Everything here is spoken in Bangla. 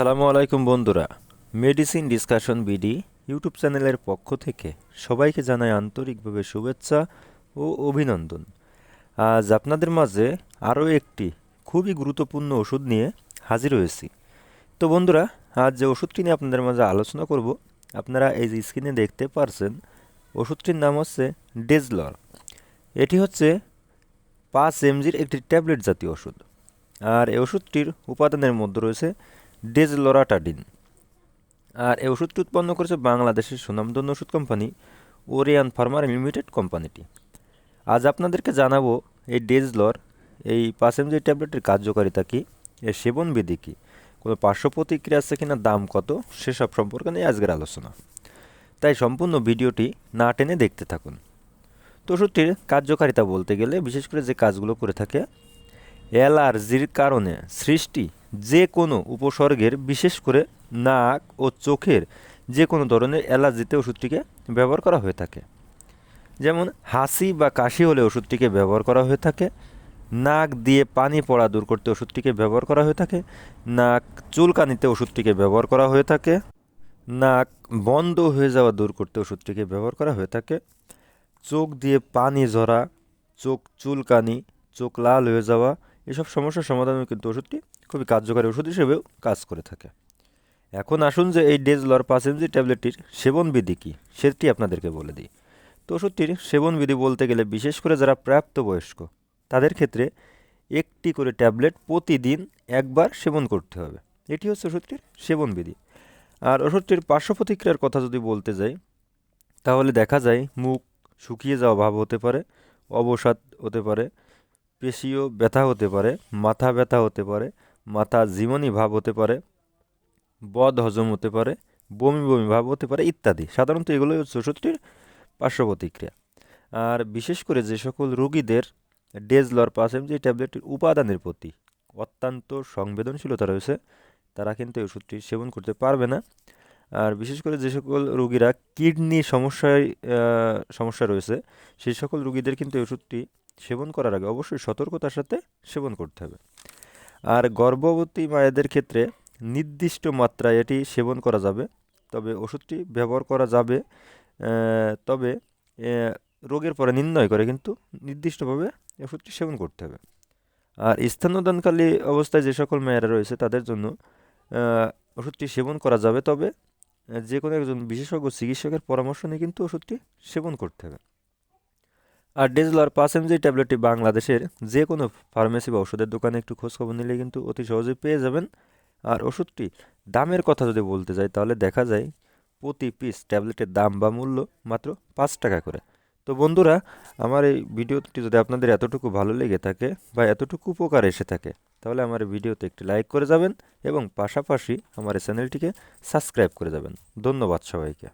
আসসালামু আলাইকুম বন্ধুরা। মেডিসিন ডিসকাশন বিডি ইউটিউব চ্যানেলের পক্ষ থেকে সবাইকে জানাই আন্তরিকভাবে শুভেচ্ছা ও অভিনন্দন। আজ আপনাদের মাঝে আরও একটি খুবই গুরুত্বপূর্ণ ওষুধ নিয়ে হাজির হয়েছি। তো বন্ধুরা, আজ যে ওষুধটি নিয়ে আপনাদের মাঝে আলোচনা করব, আপনারা এই যে স্ক্রিনে দেখতে পারছেন, ওষুধটির নাম হচ্ছে ডেজলর এটি হচ্ছে পাঁচ এমজির একটি ট্যাবলেট জাতীয় ওষুধ। আর এই ওষুধটির উপাদানের মধ্যে রয়েছে ডেজলোরাটাডিন। আর এই ওষুধটি উৎপন্ন করেছে বাংলাদেশের সুনামধন্য ওষুধ কোম্পানি ওরিয়ান ফার্মার লিমিটেড কোম্পানিটি। আজ আপনাদেরকে জানাব এই ডেজলর, এই পাঁচ ট্যাবলেটের কার্যকারিতা কী, এর সেবনবিধি কী, কোনো পার্শ্ব প্রতিক্রিয়া আছে কিনা, দাম কত, সেসব সম্পর্কে নিয়ে আজকের আলোচনা। তাই সম্পূর্ণ ভিডিওটি না টেনে দেখতে থাকুন। তো ওষুধটির কার্যকারিতা বলতে গেলে বিশেষ করে যে কাজগুলো করে থাকে অ্যালার্জির কারণে সৃষ্টি যে কোনো উপসর্গের, বিশেষ করে নাক ও চোখের যে কোনো ধরনের অ্যালার্জিতে ওষুধটিকে ব্যবহার করা হয়ে থাকে। যেমন হাসি বা কাশি হলে ওষুধটিকে ব্যবহার করা হয়ে থাকে। নাক দিয়ে পানি পড়া দূর করতে ওষুধটিকে ব্যবহার করা হয়ে থাকে। নাক চুলকানিতে ওষুধটিকে ব্যবহার করা হয়ে থাকে। নাক বন্ধ হয়ে যাওয়া দূর করতে ওষুধটিকে ব্যবহার করা হয়ে থাকে। চোখ দিয়ে পানি ঝরা, চোখ চুলকানি, চোখ লাল হয়ে যাওয়া, এসব সমস্যার সমাধানে কিন্তু ওষুধটি খুবই কার্যকারী ওষুধ হিসেবেও কাজ করে থাকে। এখন আসুন যে এই ডেজলর পাঁচ ট্যাবলেটটির সেবনবিধি কী, সেটি আপনাদেরকে বলে দিই। তো ওষুধটির সেবনবিধি বলতে গেলে বিশেষ করে যারা প্রাপ্তবয়স্ক, তাদের ক্ষেত্রে একটি করে ট্যাবলেট প্রতিদিন একবার সেবন করতে হবে। এটি হচ্ছে ওষুধটির সেবনবিধি। আর ওষুধটির পার্শ্ব প্রতিক্রিয়ার কথা যদি বলতে যাই, তাহলে দেখা যায় মুখ শুকিয়ে যাওয়া ভাব হতে পারে, অবসাদ হতে পারে পেশিও ব্যথা হতে পারে, মাথা ব্যথা হতে পারে মাথা জীবনী ভাব হতে পারে, বদ হজম হতে পারে, বমি বমি ভাব হতে পারে ইত্যাদি। সাধারণত এগুলোই হচ্ছে ওষুধটির পার্শ্ব প্রতিক্রিয়া। আর বিশেষ করে যে সকল রোগীদের ডেজলর পাঁচ এমজি ট্যাবলেটটির উপাদানের প্রতি অত্যন্ত সংবেদনশীলতা রয়েছে, তারা কিন্তু এই ওষুধটি সেবন করতে পারবে না। আর বিশেষ করে যে সকল রোগীরা কিডনি সমস্যায় সমস্যা রয়েছে, সেই সকল রোগীদের কিন্তু এই ওষুধটি সেবন করার আগে অবশ্যই সতর্কতার সাথে সেবন করতে হবে। আর গর্ভবতী মায়েদের ক্ষেত্রে নির্দিষ্ট মাত্রায় এটি সেবন করা যাবে, তবে ওষুধটি ব্যবহার করা যাবে তবে রোগের পরে নির্ণয় করে কিন্তু নির্দিষ্টভাবে ওষুধটি সেবন করতে হবে। আর স্থানদানকালী অবস্থায় যে সকল মেয়েরা রয়েছে তাদের জন্য ওষুধটি সেবন করা যাবে, তবে যে কোনো একজন বিশেষজ্ঞ চিকিৎসকের পরামর্শ নিয়ে কিন্তু ওষুধটি সেবন করতে হবে। আর ডেজলার পাঁচ এমজি ট্যাবলেটটি বাংলাদেশের যে কোনো ফার্মেসি বা ওষুধের দোকানে একটু খোঁজখবর নিলে কিন্তু অতি সহজেই পেয়ে যাবেন। আর ওষুধটি দামের কথা যদি বলতে যাই, তাহলে দেখা যায় প্রতি পিস ট্যাবলেটের দাম বা মূল্য মাত্র পাঁচ টাকা করে। তো বন্ধুরা, আমার এই ভিডিওটি যদি আপনাদের এতটুকু ভালো লেগে থাকে বা এতটুকু উপকার এসে থাকে, তাহলে আমার ভিডিওতে একটি লাইক করে যাবেন এবং পাশাপাশি আমার চ্যানেলটিকে সাবস্ক্রাইব করে যাবেন। ধন্যবাদ সবাইকে।